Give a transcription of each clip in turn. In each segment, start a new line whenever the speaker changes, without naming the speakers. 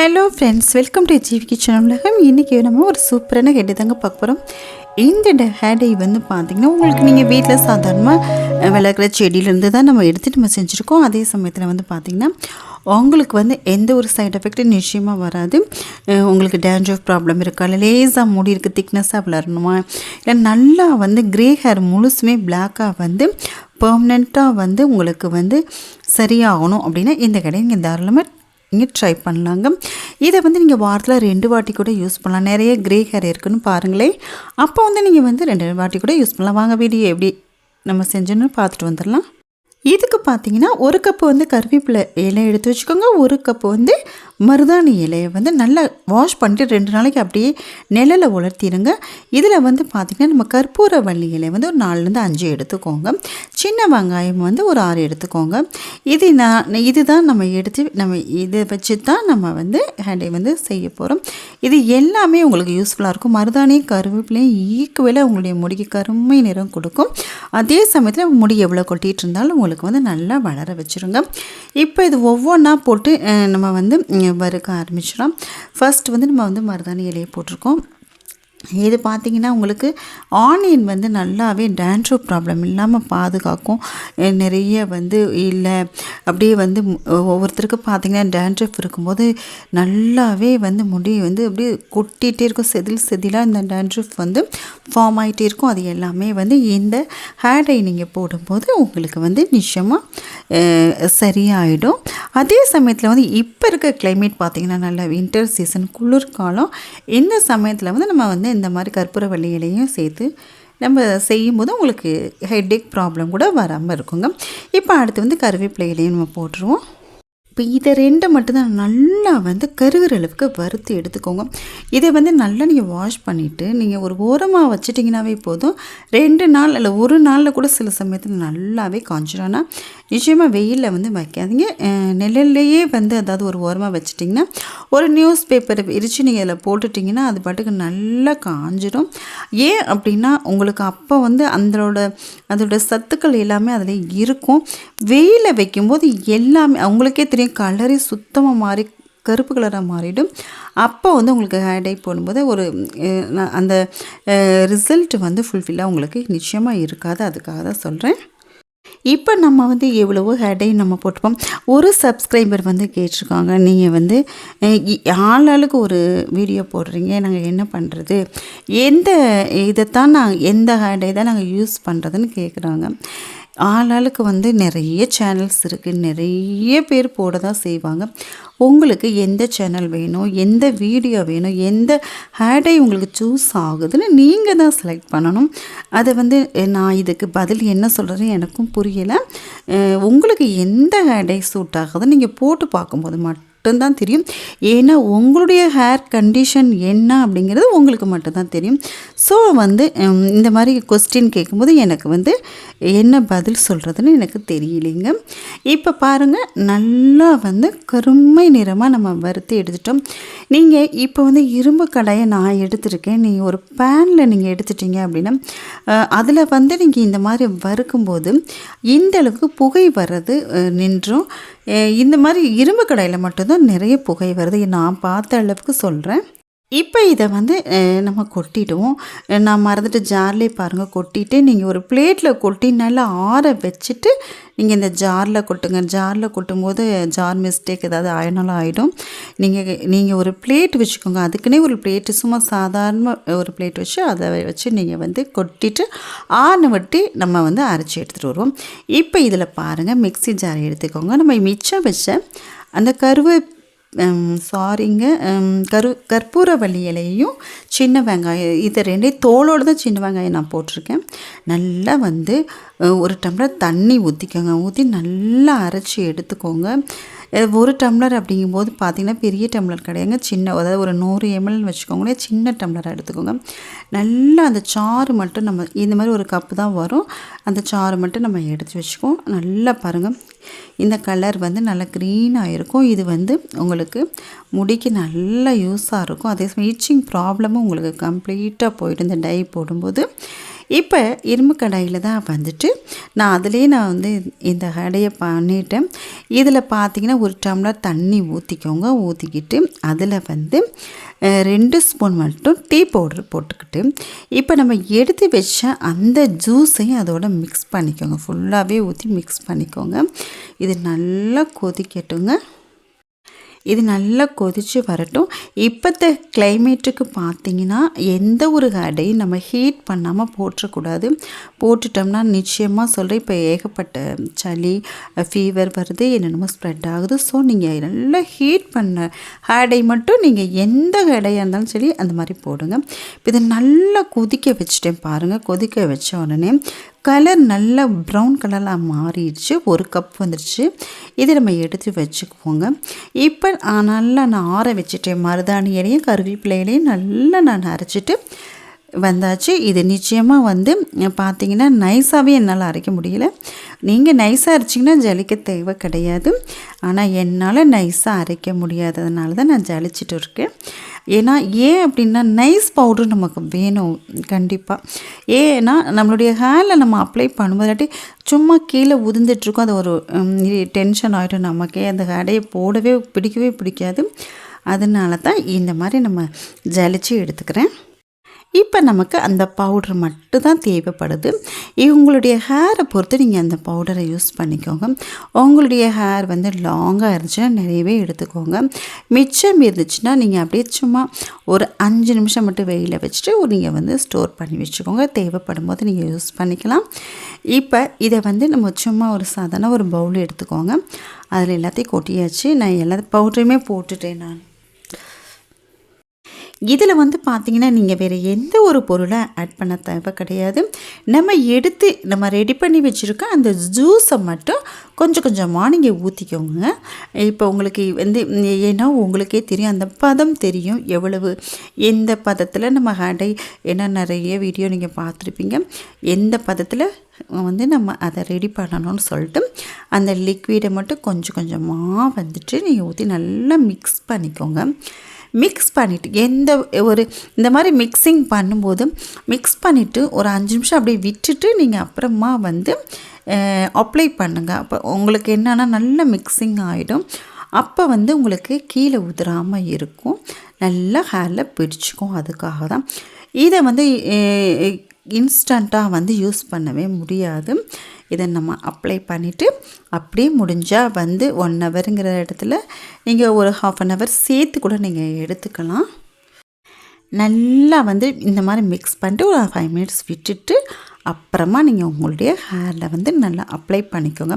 Hello friends welcome to GV kitchen உலகம். இன்றைக்கி நம்ம ஒரு சூப்பரான ஹெட் தாங்க பார்க்க போகிறோம் இந்த ஹேடை வந்து பார்த்திங்கன்னா உங்களுக்கு நீங்கள் வீட்டில் சாதாரணமாக வளர்க்குற செடியிலேருந்து தான் நம்ம எடுத்துகிட்டு நம்ம செஞ்சுருக்கோம். அதே சமயத்தில் வந்து பார்த்திங்கன்னா உங்களுக்கு வந்து எந்த ஒரு சைட் எஃபெக்ட்டும் நிச்சயமாக வராது. உங்களுக்கு டேண்ட்ரஃப் ப்ராப்ளம் இருக்கா? இல்லை லேசாக முடி இருக்குது திக்னஸாக வளரணுமா? இல்லை நல்லா வந்து க்ரே ஹேர் முழுசுமே பிளாக்காக வந்து பர்மனெண்ட்டாக வந்து உங்களுக்கு வந்து சரியாகணும் அப்படின்னா இந்த கடையை நீங்கள் தாராளமாக நீங்கள் ட்ரை பண்ணலாங்க. இதை வந்து நீங்கள் வாரத்தில் ரெண்டு வாட்டி கூட யூஸ் பண்ணலாம். நிறைய க்ரே ஹேர் இருக்குன்னு பாருங்களேன். அப்போ வந்து நீங்கள் வந்து ரெண்டு வாட்டி கூட யூஸ் பண்ணலாம். வாங்க வீடியோ எப்படி நம்ம செஞ்சோன்னு பார்த்துட்டு வந்துடலாம். இதுக்கு பார்த்தீங்கன்னா ஒரு கப்பு வந்து கருவேப்பிலை இலை எடுத்து வச்சுக்கோங்க. ஒரு கப்பு வந்து மருதாணி இலையை வந்து நல்லா வாஷ் பண்ணிட்டு ரெண்டு நாளைக்கு அப்படியே நிழலில் உலர்த்திடுங்க இதில் வந்து பார்த்திங்கன்னா நம்ம கற்பூர வள்ளி இலை வந்து ஒரு நாலுலேருந்து அஞ்சு எடுத்துக்கோங்க. சின்ன வெங்காயம் வந்து ஒரு ஆறு எடுத்துக்கோங்க. இது நான் இதுதான் நம்ம எடுத்து நம்ம இதை வச்சு தான் நம்ம வந்து ஹேண்டை வந்து செய்ய போகிறோம் இது எல்லாமே உங்களுக்கு யூஸ்ஃபுல்லாக இருக்கும். மருதாணியும் கருவேப்பிலையும் ஈக்குவலாக உங்களுடைய முடிக்கு கருமை நிறம் கொடுக்கும். அதே சமயத்தில் முடி எவ்வளோ கொட்டிகிட்டு இருந்தாலும் உங்களுக்கு வந்து நல்லா வளர வச்சுருங்க. இப்போ இது ஒவ்வொன்றா போட்டு நம்ம வந்து வறுக்க ஆரம்பிச்சிடும் ஃபர்ஸ்ட் வந்து நம்ம வந்து மருதாணி இலையை போட்டிருக்கோம். இது பார்த்திங்கன்னா உங்களுக்கு ஆனியன் வந்து நல்லாவே டேண்ட்ரோ ப்ராப்ளம் இல்லாமல் பாதுகாக்கும். நிறைய வந்து இல்லை அப்படியே வந்து ஒவ்வொருத்தருக்கு பார்த்திங்கன்னா டேண்ட்ரஃப் இருக்கும்போது நல்லாவே வந்து முடி வந்து அப்படியே கொட்டிகிட்டே இருக்கும். செதில் செதிலாக இந்த டேண்ட்ரஃப் வந்து ஃபார்ம் ஆகிட்டே இருக்கும். அது எல்லாமே வந்து இந்த ஹேர் டை நீங்கள் போடும்போது உங்களுக்கு வந்து நிச்சயமாக சரியாயிடும். அதே சமயத்தில் வந்து இப்போ இருக்க கிளைமேட் பார்த்திங்கன்னா நல்ல வின்டர் சீசன் குளிர்காலம். இந்த சமயத்தில் வந்து நம்ம வந்து இந்த மாதிரி கற்பூரவள்ளி இலையும் சேர்த்து நம்ம செய்யும்போது உங்களுக்கு ஹெட்டேக் ப்ராப்ளம் கூட வராமல் இருக்குங்க. இப்போ அடுத்து வந்து கருவேப்பிலையிலையும் நம்ம போட்டுருவோம். இப்போ இதை ரெண்டை மட்டும்தான் நல்லா வந்து கருகிற அளவுக்கு வறுத்து எடுத்துக்கோங்க. இதை வந்து நல்லா நீங்கள் வாஷ் பண்ணிவிட்டு நீங்கள் ஒரு ஓரமாக வச்சிட்டிங்கனாவே போதும். ரெண்டு நாள் இல்லை ஒரு நாளில் கூட சில சமயத்தில் நல்லாவே காஞ்சிடும்னா நிச்சயமாக வெயிலில் வந்து வைக்காதீங்க. நிழல்லையே வந்து அதாவது ஒரு ஓரமாக வச்சிட்டிங்கன்னா ஒரு நியூஸ் பேப்பரை விரித்து நீங்கள் அதில் போட்டுட்டிங்கன்னா அது பாட்டுக்கு நல்லா காஞ்சிடும் ஏன் அப்படின்னா உங்களுக்கு அப்போ வந்து அதோட அதோட சத்துக்கள் எல்லாமே அதில் இருக்கும். வெயிலில் வைக்கும்போது எல்லாமே அவங்களுக்கே தெரியும் கலரே சுத்தமாக மாறி கருப்பு கலராக மாறிடும். அப்போ வந்து உங்களுக்கு ஹேர் டை போடும்போது ஒரு அந்த ரிசல்ட் வந்து ஃபுல்ஃபில்லாக உங்களுக்கு நிச்சயமாக இருக்காது. அதுக்காக தான் சொல்கிறேன் இப்போ நம்ம வந்து எவ்வளவோ ஹேடை நம்ம போட்டுப்போம் ஒரு சப்ஸ்கிரைபர் வந்து கேட்டிருக்காங்க. நீங்கள் வந்து ஆளாளுக்கு ஒரு வீடியோ போடுறீங்க. நாங்கள் என்ன பண்ணுறது எந்த இதைத்தான் நாங்கள் எந்த ஹேடை தான் நாங்கள் யூஸ் பண்ணுறதுன்னு கேட்குறாங்க ஆளாளுக்கு வந்து நிறைய சேனல்ஸ் இருக்குது நிறைய பேர் போட தான் செய்வாங்க. உங்களுக்கு எந்த சேனல் வேணும்? எந்த வீடியோ வேணும்? எந்த ஹேடை உங்களுக்கு சூஸ் ஆகுதுன்னு நீங்கள் தான் செலக்ட் பண்ணணும். அதை வந்து நான் இதுக்கு பதில் என்ன சொல்கிறேன்னு எனக்கும் புரியலை. உங்களுக்கு எந்த ஹேடை சூட் ஆகுதுன்னு நீங்கள் போட்டு பார்க்கும்போது மட்டும்தான் தெரியும். ஏன்னா உங்களுடைய ஹேர் கண்டிஷன் என்ன அப்படிங்கிறது உங்களுக்கு மட்டும்தான் தெரியும். ஸோ வந்து இந்த மாதிரி கொஸ்டின் கேட்கும்போது எனக்கு வந்து என்ன பதில் சொல்கிறதுன்னு எனக்கு தெரியலைங்க. இப்போ பாருங்கள் நல்லா வந்து கருமை நிறமாக நம்ம வறுத்து எடுத்துட்டோம். நீங்கள் இப்போ வந்து இரும்பு கடாயை நான் எடுத்திருக்கேன். நீங்கள் ஒரு பேனில் நீங்கள் எடுத்துட்டீங்க அப்படின்னா அதில் வந்து நீங்கள் இந்த மாதிரி வறுக்கும்போது இந்த அளவுக்கு புகை வர்றது நின்றும். இந்த மாதிரி இரும்பு கடையில் மட்டும்தான் நிறைய புகை வருது. நான் பார்த்த அளவுக்கு சொல்கிறேன் இப்போ இதை வந்து நம்ம கொட்டிடுவோம். நான் மறந்துட்டு ஜார்லேயே பாருங்கள் கொட்டிட்டு நீங்கள் ஒரு பிளேட்டில் கொட்டி நல்லா ஆற வச்சுட்டு நீங்கள் இந்த ஜாரில் கொட்டுங்க. ஜாரில் கொட்டும்போது ஜார் மிஸ்டேக் ஏதாவது ஆயினாலும் ஆகிடும் நீங்கள் நீங்கள் ஒரு பிளேட் வச்சுக்கோங்க. அதுக்குன்னே ஒரு பிளேட்டு சும்மா சாதாரண ஒரு பிளேட் வச்சு அதை வச்சு நீங்கள் வந்து கொட்டிட்டு ஆறு விட்டு நம்ம வந்து அரைச்சி எடுத்துகிட்டு வருவோம். இப்போ இதில் பாருங்கள் மிக்ஸி ஜார் எடுத்துக்கோங்க. நம்ம மிச்சம் வச்ச அந்த கருவை சாரிங்க கரு கற்பூரவள்ளி இலையையும் சின்ன வெங்காயம் இது ரெண்டையும் தோலோடு தான் சின்ன வெங்காயம் நான் போட்டிருக்கேன். நல்லா வந்து ஒரு டம்ளர் தண்ணி ஊற்றிக்கோங்க ஊற்றி நல்லா அரைச்சி எடுத்துக்கோங்க. ஒரு டம்ளர் அப்படிங்கும்போது பார்த்திங்கன்னா பெரிய டம்ளர் கிடையாங்க சின்ன அதாவது ஒரு நூறு எம்எல்னு வச்சுக்கோங்களேன். சின்ன டம்ளராக எடுத்துக்கோங்க. நல்லா அந்த சாறு மட்டும் நம்ம இந்த மாதிரி ஒரு கப்பு தான் வரும். அந்த சாறு மட்டும் நம்ம எடுத்து வச்சுக்குவோம். நல்லா பாருங்கள் இந்த கலர் வந்து நல்லா க்ரீனாக இருக்கும். இது வந்து உங்களுக்கு முடிக்கு நல்லா யூஸாக இருக்கும். அதே சமயம் இச்சிங் ப்ராப்ளமும் உங்களுக்கு கம்ப்ளீட்டாக போயிட்டு இந்த டை போடும்போது இப்போ இரும்பு கடாயில் தான் வந்துட்டு நான் அதிலே நான் வந்து இந்த கடையை பண்ணிட்டேன். இதில் பார்த்தீங்கன்னா ஒரு டம்ளர் தண்ணி ஊற்றிக்கோங்க ஊற்றிக்கிட்டு அதில் வந்து ரெண்டு ஸ்பூன் மட்டும் டீ பவுடர் போட்டுக்கிட்டு இப்போ நம்ம எடுத்து வச்ச அந்த ஜூஸையும் அதோட மிக்ஸ் பண்ணிக்கோங்க. ஃபுல்லாகவே ஊற்றி மிக்ஸ் பண்ணிக்கோங்க. இது நல்லா கொதிக்கட்டுங்க. இது நல்லா கொதித்து வரட்டும். இப்போத்த கிளைமேட்டுக்கு பார்த்தீங்கன்னா எந்த ஒரு அடையும் நம்ம ஹீட் பண்ணாமல் போட்டுறக்கூடாது போட்டுட்டோம்னா நிச்சயமாக சொல்கிறேன் இப்போ ஏகப்பட்ட சளி ஃபீவர் வருது என்னென்னமோ ஸ்ப்ரெட் ஆகுது. ஸோ நீங்கள் நல்லா ஹீட் பண்ண ஹேடை மட்டும் நீங்கள் எந்த ஹேடையாக இருந்தாலும் சரி அந்த மாதிரி போடுங்க. இப்போ இதை நல்லா கொதிக்க வச்சுட்டேன் பாருங்கள் கொதிக்க வச்ச உடனே கலர் நல்லா ப்ரௌன் கலராக மாறிடுச்சு. ஒரு கப் வந்துடுச்சு இதை நம்ம எடுத்து வச்சுக்குவோங்க. இப்போ நல்லா நான் ஆற வச்சுட்டேன். மருதாணி இலையும் கருவேப்பிலையிலையும் நல்லா நான் அரைச்சிட்டு வந்தாச்சு. இது நிச்சயமாக வந்து பார்த்தீங்கன்னா நைஸாகவே என்னால் அரைக்க முடியல. நீங்கள் நைஸாக அரைச்சிங்கன்னா ஜலிக்க தேவை கிடையாது. ஆனால் என்னால் நைஸாக அரைக்க முடியாததுனால தான் நான் ஜலிச்சிட்டு இருக்கேன். ஏன்னா ஏன் அப்படின்னா நைஸ் பவுடர் நமக்கு வேணும். கண்டிப்பாக ஏன்னா நம்மளுடைய ஹேரில் நம்ம அப்ளை பண்ணும்போது இல்லாட்டி சும்மா கீழே உதிர்ந்துட்டுருக்கோம். அது ஒரு டென்ஷன் ஆகிடும் நமக்கே. அந்த ஹேடையை போடவே பிடிக்கவே பிடிக்காது. அதனால தான் இந்த மாதிரி நம்ம ஜலிச்சு எடுத்துக்கிறேன். இப்போ நமக்கு அந்த பவுடர் மட்டும் தான் தேவைப்படுது உங்களுடைய ஹேரை பொறுத்து நீங்கள் அந்த பவுடரை யூஸ் பண்ணிக்கோங்க. உங்களுடைய ஹேர் வந்து லாங்காக இருந்துச்சுன்னா நிறையவே எடுத்துக்கோங்க. மிச்சம் இருந்துச்சுன்னா நீங்கள் அப்படியே சும்மா ஒரு அஞ்சு நிமிஷம் மட்டும் வெயிலில் வச்சுட்டு நீங்கள் வந்து ஸ்டோர் பண்ணி வச்சுக்கோங்க. தேவைப்படும் போது நீங்கள் யூஸ் பண்ணிக்கலாம். இப்போ இதை வந்து நம்ம சும்மா ஒரு சாதாரண ஒரு பவுல் எடுத்துக்கோங்க. அதில் எல்லாத்தையும் கொட்டியாச்சு. நான் எல்லா பவுடரையுமே போட்டுட்டேன் நான். இதில் வந்து பார்த்தீங்கன்னா நீங்கள் வேறு எந்த ஒரு பொருளை ஆட் பண்ண தேவை கிடையாது. நம்ம எடுத்து நம்ம ரெடி பண்ணி வச்சுருக்க அந்த ஜூஸை மட்டும் கொஞ்சம் கொஞ்சமாக நீங்கள் ஊற்றிக்கோங்க இப்போ உங்களுக்கு வந்து ஏன்னா உங்களுக்கே தெரியும் அந்த பதம் தெரியும் எவ்வளவு எந்த பதத்தில் நம்ம ஹேண்டை ஏன்னா நிறைய வீடியோ நீங்கள் பார்த்துருப்பீங்க. எந்த பதத்தில் வந்து நம்ம அதை ரெடி பண்ணணும்னு சொல்லிட்டு அந்த லிக்விடை மட்டும் கொஞ்சம் கொஞ்சமாக வந்துட்டு நீங்கள் ஊற்றி நல்லா மிக்ஸ் பண்ணிக்கோங்க. மிக்ஸ் பண்ணிவிட்டு எந்த ஒரு இந்த மாதிரி மிக்சிங் பண்ணும்போது மிக்ஸ் பண்ணிவிட்டு ஒரு அஞ்சு நிமிஷம் அப்படியே விட்டுட்டு நீங்கள் அப்புறமா வந்து அப்ளை பண்ணுங்கள் அப்போ உங்களுக்கு என்னென்னா நல்ல மிக்சிங் ஆகிடும் அப்போ வந்து உங்களுக்கு கீழே உதிராமல் இருக்கும். நல்லா ஹேரில் பிடிச்சிக்கும். அதுக்காக தான். இதை வந்து இன்ஸ்டண்ட்டாக வந்து யூஸ் பண்ணவே முடியாது. இதை நம்ம அப்ளை பண்ணிவிட்டு அப்படியே முடிஞ்சால் வந்து ஒன் ஹவருங்கிற இடத்துல நீங்கள் ஒரு ஹாஃப் அன் ஹவர் சேர்த்து கூட நீங்கள் எடுத்துக்கலாம். நல்லா வந்து இந்த மாதிரி மிக்ஸ் பண்ணிட்டு ஒரு ஃபைவ் மினிட்ஸ் விட்டுட்டு அப்புறமா நீங்கள் உங்களுடைய ஹேரில் வந்து நல்லா அப்ளை பண்ணிக்கோங்க.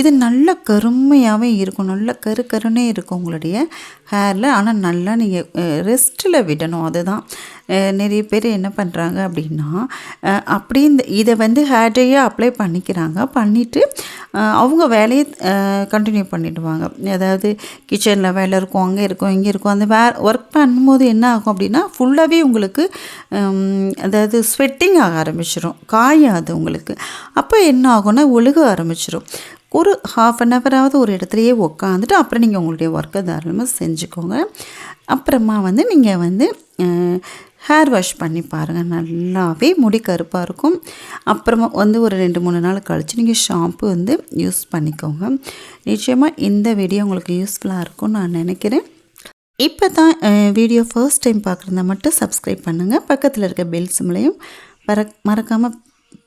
இது நல்ல கருமையாகவே இருக்கும். நல்ல கரு கருனே இருக்கும் உங்களுடைய ஹேரில் ஆனால் நல்லா நீங்கள் ரெஸ்ட்டில் விடணும். அதுதான். நிறைய பேர் என்ன பண்ணுறாங்க அப்படின்னா அப்படியே இந்த இதை வந்து ஹேர்டையே அப்ளை பண்ணிக்கிறாங்க. பண்ணிவிட்டு அவங்க வேலையை கண்டினியூ பண்ணிவிடுவாங்க அதாவது கிச்சனில் வேலை இருக்கும் அங்கே இருக்கும் இங்கே இருக்கும். அந்த வே ஒர்க் பண்ணும்போது என்ன ஆகும் அப்படின்னா ஃபுல்லாகவே உங்களுக்கு அதாவது ஸ்வெட்டிங் ஆக ஆரம்பிச்சிடும் பாயாது உங்களுக்கு. அப்போ என்ன ஆகும்னா ஒழுக ஆரம்பிச்சிடும் ஒரு ஹாஃப் அன் ஹவராவது ஒரு இடத்துலையே உக்காந்துட்டு அப்புறம் நீங்கள் உங்களுடைய ஒர்க்கை தாராளமாக செஞ்சுக்கோங்க. அப்புறமா வந்து நீங்கள் வந்து ஹேர் வாஷ் பண்ணி பாருங்கள் நல்லாவே முடி கருப்பாக இருக்கும். அப்புறமா வந்து ஒரு ரெண்டு மூணு நாள் கழித்து நீங்கள் ஷாம்பு வந்து யூஸ் பண்ணிக்கோங்க. நிச்சயமாக இந்த வீடியோ உங்களுக்கு யூஸ்ஃபுல்லாக இருக்கும்னு நான் நினைக்கிறேன். இப்போ தான் வீடியோ ஃபர்ஸ்ட் டைம் பார்க்குறதா மட்டும் சப்ஸ்கிரைப் பண்ணுங்கள் பக்கத்தில் இருக்க பெல் சிம்லையும் மறக்காமல்